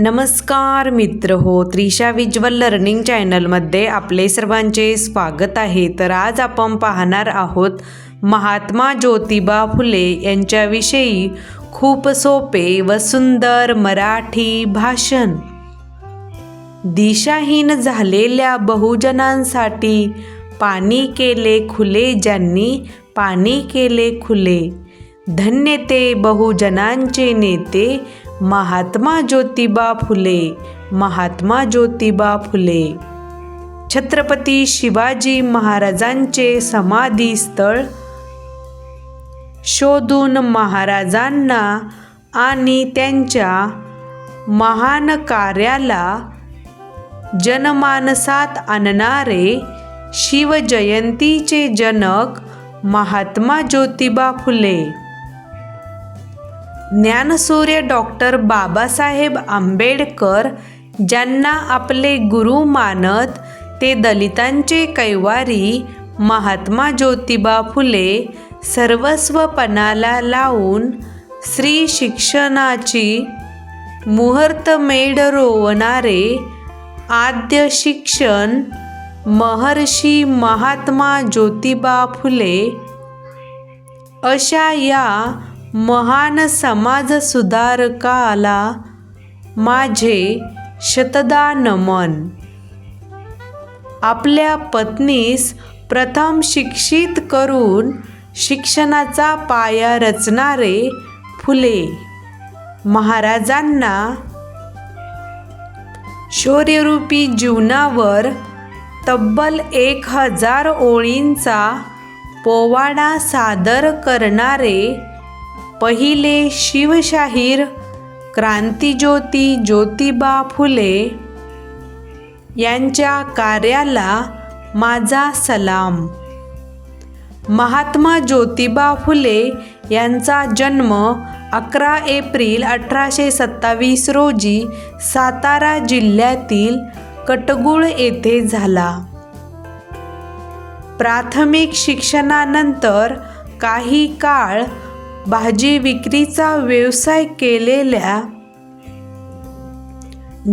नमस्कार मित्र हो त्रिशा विज्वल लर्निंग चॅनलमध्ये आपले सर्वांचे स्वागत आहे. तर आज आपण पाहणार आहोत महात्मा ज्योतिबा फुले यांच्याविषयी खूप सोपे व सुंदर मराठी भाषण. दिशाहीन झालेल्या बहुजनांसाठी पाणी केले खुले ज्यांनी पाणी केले खुले. धन्य ते बहुजनांचे नेते महात्मा ज्योतिबा फुले महात्मा ज्योतिबा फुले. छत्रपती शिवाजी महाराजांचे समाधी स्थळ शोधून महाराजांना आणि त्यांच्या महान कार्याला जनमानसात आणणारे शिवजयंतीचे जनक महात्मा ज्योतिबा फुले. ज्ञानसूर्य डॉक्टर बाबासाहेब आंबेडकर ज्यांना आपले गुरु मानत ते दलितांचे कैवारी महात्मा ज्योतिबा फुले सर्वस्वपणाला लावून स्त्री शिक्षणाची मुहूर्तमेढ रोवणारे आद्य शिक्षण महर्षी महात्मा ज्योतिबा फुले अशा या महान समाजसुधारकाला माझे शतदा नमन आपल्या पत्नीस प्रथम शिक्षित करून शिक्षणाचा पाया रचणारे फुले. महाराजांना शौर्यरूपी जीवनावर तब्बल एक हजार ओळींचा पोवाडा सादर करणारे पहिले शिवशाहीर क्रांतिज्योती ज्योतिबा फुले. यांच्या कार्याला माझा सलाम. महात्मा ज्योतिबा फुले यांचा जन्म अकरा एप्रिल अठराशे सत्तावीस रोजी सातारा जिल्ह्यातील कटगुळ येथे झाला. प्राथमिक शिक्षणानंतर काही काळ भाजी विक्रीचा व्यवसाय केलेल्या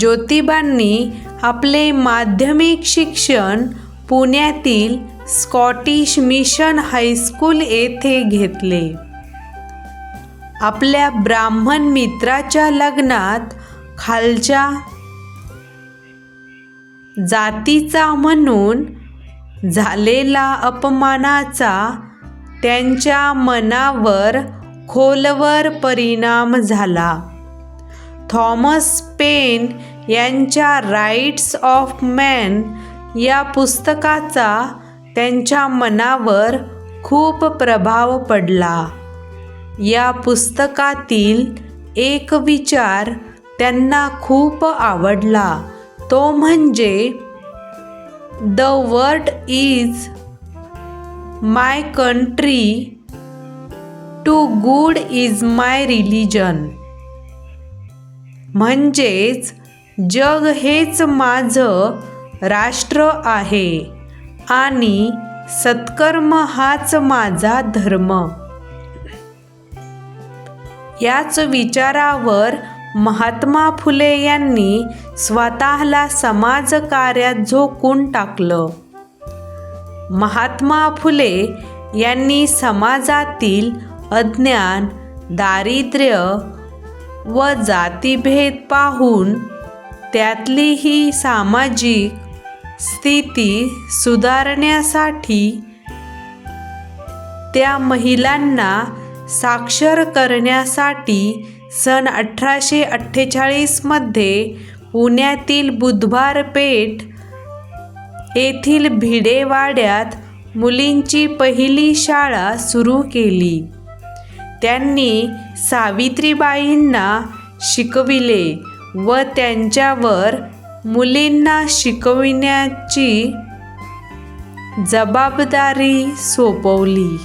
ज्योतिबांनी आपले माध्यमिक शिक्षण पुण्यातील स्कॉटिश मिशन हायस्कूल येथे घेतले. आपल्या ब्राह्मण मित्राच्या लग्नात खालच्या जातीचा म्हणून झालेला अपमानाचा त्यांच्या मनावर खोलवर परिणाम झाला. थॉमस पेन यांच्या राईट्स ऑफ मॅन या पुस्तकाचा त्यांच्या मनावर खूप प्रभाव पडला. या पुस्तकातील एक विचार त्यांना खूप आवडला. तो म्हणजे the world is my country to good is my religion म्हणजेच जग हेच माझं राष्ट्र आहे आणि सत्कर्म हाच माझा धर्म. याच विचारावर महात्मा फुले यांनी स्वतःला समाजकार्यात झोकून टाकलं. महात्मा फुले यांनी समाजातील अज्ञान दारिद्र्य व जातीभेद पाहून त्यातली ही सामाजिक स्थिती सुधारण्यासाठी त्या महिलांना साक्षर करण्यासाठी सन अठराशे अठ्ठेचाळीसमध्ये पुण्यातील बुधवार पेठ येथील भिडेवाड्यात मुलींची पहिली शाळा सुरू केली. त्यांनी सावित्रीबाईंना शिकविले व त्यांच्यावर मुलींना शिकविण्याची जबाबदारी सोपवली.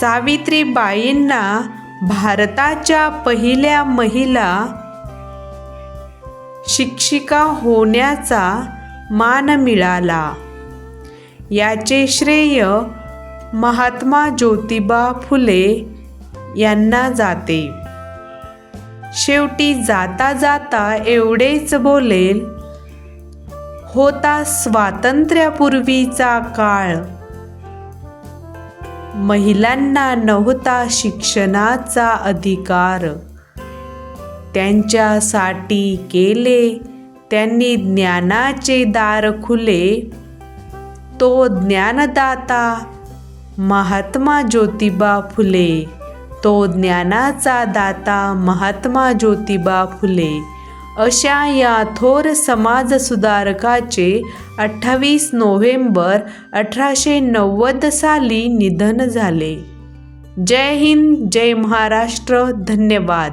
सावित्रीबाईंना भारताच्या पहिल्या महिला शिक्षिका होण्याचा मान मिळाला याचे श्रेय महात्मा ज्योतिबा फुले यांना जाते. शेवटी जाता जाता एवढेच बोलेल होता स्वातंत्र्यापूर्वीचा काळ. महिलांना नव्हता शिक्षणाचा अधिकार. त्यांच्यासाठी केले त्यांनी ज्ञानाचे दार खुले. तो ज्ञानदाता महात्मा ज्योतिबा फुले. तो ज्ञानाचा दाता महात्मा ज्योतिबा फुले. अशा या थोर समाजसुधारकाचे अठ्ठावीस नोव्हेंबर अठराशे नव्वद साली निधन झाले. जय हिंद जय महाराष्ट्र धन्यवाद.